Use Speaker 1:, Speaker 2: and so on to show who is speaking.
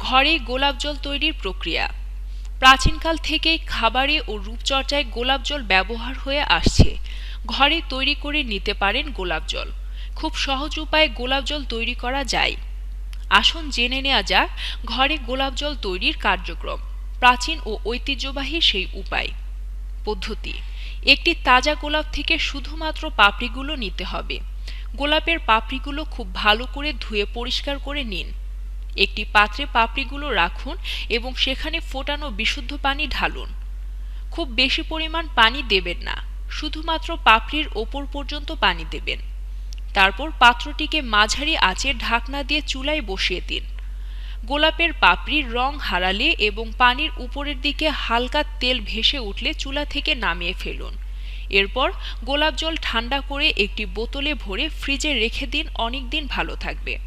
Speaker 1: ঘরে গোলাপ জল তৈরির প্রক্রিয়া। প্রাচীনকাল থেকেই খাবারে ও রূপচর্চায় গোলাপ জল ব্যবহার হয়ে আসছে। ঘরে তৈরি করে নিতে পারেন গোলাপ জল। খুব সহজ উপায়ে গোলাপ জল তৈরি করা যায়। আসুন জেনে নেওয়া যাক ঘরে গোলাপ জল তৈরির কার্যক্রম। প্রাচীন ও ঐতিহ্যবাহী সেই উপায়। পদ্ধতি। একটি তাজা গোলাপ থেকে শুধুমাত্র পাপড়িগুলো নিতে হবে। গোলাপের পাপড়িগুলো খুব ভালো করে ধুয়ে পরিষ্কার করে নিন। একটি পাত্রে পাপড়িগুলো রাখুন এবং সেখানে ফোটানো বিশুদ্ধ পানি ঢালুন। খুব বেশি পরিমাণ পানি দেবেন না, শুধুমাত্র পাপড়ির ওপর পর্যন্ত পানি দেবেন। তারপর পাত্রটিকে মাঝারি আঁচে ঢাকনা দিয়ে চুলায় বসিয়ে দিন। গোলাপের পাপড়ির রং হারালে এবং পানির উপরের দিকে হালকা তেল ভেসে উঠলে চুলা থেকে নামিয়ে ফেলুন। এরপর গোলাপ জল ঠান্ডা করে একটি বোতলে ভরে ফ্রিজে রেখে দিন অনেক দিন ভালো থাকবে।